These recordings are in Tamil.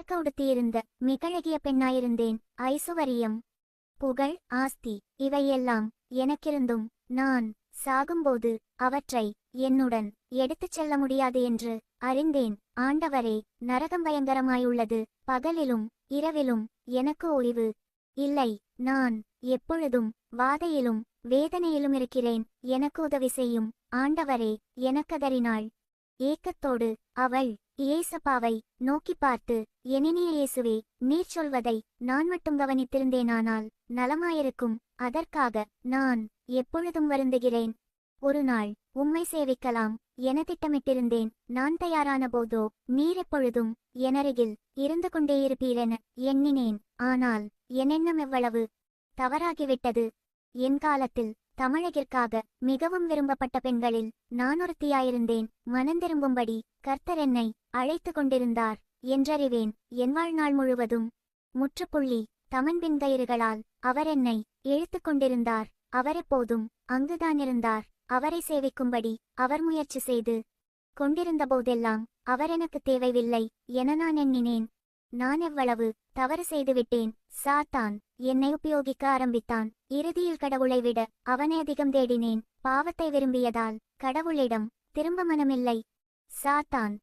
எனக்கு உடுத்தியிருந்த மிகழகிய பெண்ணாயிருந்தேன். ஐசுவரியம் புகழ் ஆஸ்தி இவையெல்லாம் எனக்கிருந்தும் நான் சாகும்போது அவற்றை என்னுடன் எடுத்துச் செல்ல முடியாது என்று அறிந்தேன். ஆண்டவரே நரகம் பயங்கரமாயுள்ளது. பகலிலும் இரவிலும் எனக்கு ஓய்வு இல்லை. நான் எப்பொழுதும் வாதையிலும் வேதனையிலும் இருக்கிறேன். எனக்கு உதவி செய்யும் ஆண்டவரே எனக்கதறினாள். ஏக்கத்தோடு அவள் இயேசப்பாவை நோக்கி பார்த்து எனினிய இயேசுவே நீர் சொல்வதை நான் மட்டும் கவனித்திருந்தேனானால் நலமாயிருக்கும். அதற்காக நான் எப்பொழுதும் வருந்துகிறேன். ஒரு நாள் உம்மை சேவிக்கலாம். என திட்டமிட்டிருந்தேன். நான் தயாரான போதோ நீர் எப்பொழுதும் எனருகில் இருந்து கொண்டே இருப்பீரென எண்ணினேன். ஆனால் என்னெண்ணம் எவ்வளவு தவறாகிவிட்டது. என் காலத்தில் தமிழகிற்காக மிகவும் விரும்பப்பட்ட பெண்களில் நான் ஒருத்தியாயிருந்தேன். மனந்திரும்பும்படி கர்த்தர் என்னை அழைத்து கொண்டிருந்தார் என்றறிவேன். என் வாழ்நாள் முழுவதும் முற்றுப்புள்ளி தமன்பின் கயிறுகளால் அவர் என்னை இழுத்துக் கொண்டிருந்தார். அவரெப்போதும் அங்குதான் இருந்தார். அவரை சேவிக்கும்படி அவர் முயற்சி செய்து கொண்டிருந்த போதெல்லாம் அவர் எனக்கு தேவையில்லை என நான் எண்ணினேன். நான் எவ்வளவு தவறு செய்துவிட்டேன். சாத்தான் என்னை உபயோகிக்க ஆரம்பித்தான். இறுதியில் கடவுளை விட அவனை அதிகம் தேடினேன். பாவத்தை விரும்பியதால் கடவுளிடம் திரும்ப மனமில்லை. சாத்தான்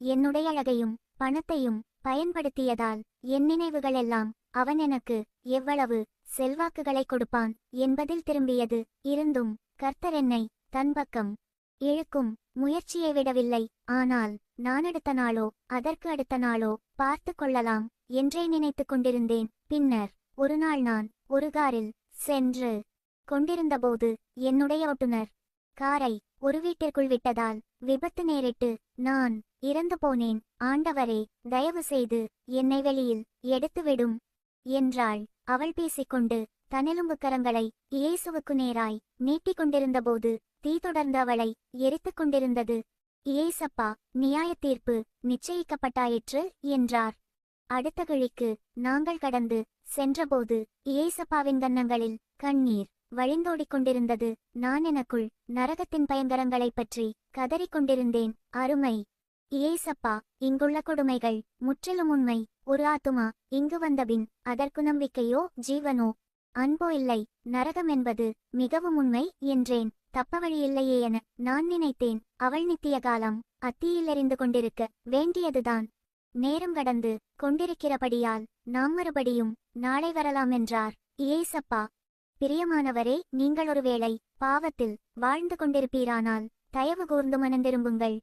என்னுடைய அழகையும் பணத்தையும் பயன்படுத்தியதால் என் நினைவுகளெல்லாம் அவன் எனக்கு எவ்வளவு செல்வாக்குகளை கொடுப்பான் என்பதில் திரும்பியது இருந்தும் கர்த்தர் என்னை தன் பக்கம் இழுக்கும் முயற்சியை விடவில்லை. ஆனால் நான் அடுத்த நாளோ அதற்கு அடுத்த நாளோ பார்த்து கொள்ளலாம் என்றே நினைத்துக் கொண்டிருந்தேன். பின்னர் ஒரு நாள் நான் ஒரு காரில் சென்று கொண்டிருந்தபோது என்னுடைய ஓட்டுநர் காரை ஒரு வீட்டிற்குள் விட்டதால் விபத்து நேரிட்டு நான் இறந்து போனேன். ஆண்டவரே தயவு செய்து என்னை வெளியில் எடுத்துவிடும் என்றாள். அவள் பேசிக்கொண்டு தனெலும்பு கரங்களை இயேசுவுக்கு நேராய் நீட்டிக் கொண்டிருந்தபோது தீ தொடர்ந்து அவளை எரித்துக் கொண்டிருந்தது. இயேசப்பா நியாய தீர்ப்பு நிச்சயிக்கப்பட்டாயிற்று என்றார். அடுத்த கிழிக்கு நாங்கள் கடந்து சென்றபோது இயேசப்பாவின் கன்னங்களில் கண்ணீர் வழிந்தோடிக் கொண்டிருந்தது. நான் எனக்குள் நரகத்தின் பயங்கரங்களைப் பற்றி கதறிக் கொண்டிருந்தேன் அருமை! இயேசப்பா இங்குள்ள கொடுமைகள் முற்றிலும் உண்மை. ஒரு ஆத்துமா இங்கு வந்தபின் அதற்கு நம்பிக்கையோ ஜீவனோ? அன்போ இல்லை. நரகம் என்பது மிகவும் உண்மை என்றேன். தப்ப வழியில்லையே என நான் நினைத்தேன். அவள் நித்திய காலம் அத்தியிலறிந்து கொண்டிருக்க வேண்டியதுதான். நேரம் கடந்து கொண்டிருக்கிறபடியால் நாம் மறுபடியும் நாளை வரலாம் என்றார். ஏசப்பா பிரியமானவரே நீங்கள் ஒருவேளை பாவத்தில் வாழ்ந்து கொண்டிருப்பீரானால் தயவு கூர்ந்து மனந்திரும்புங்கள்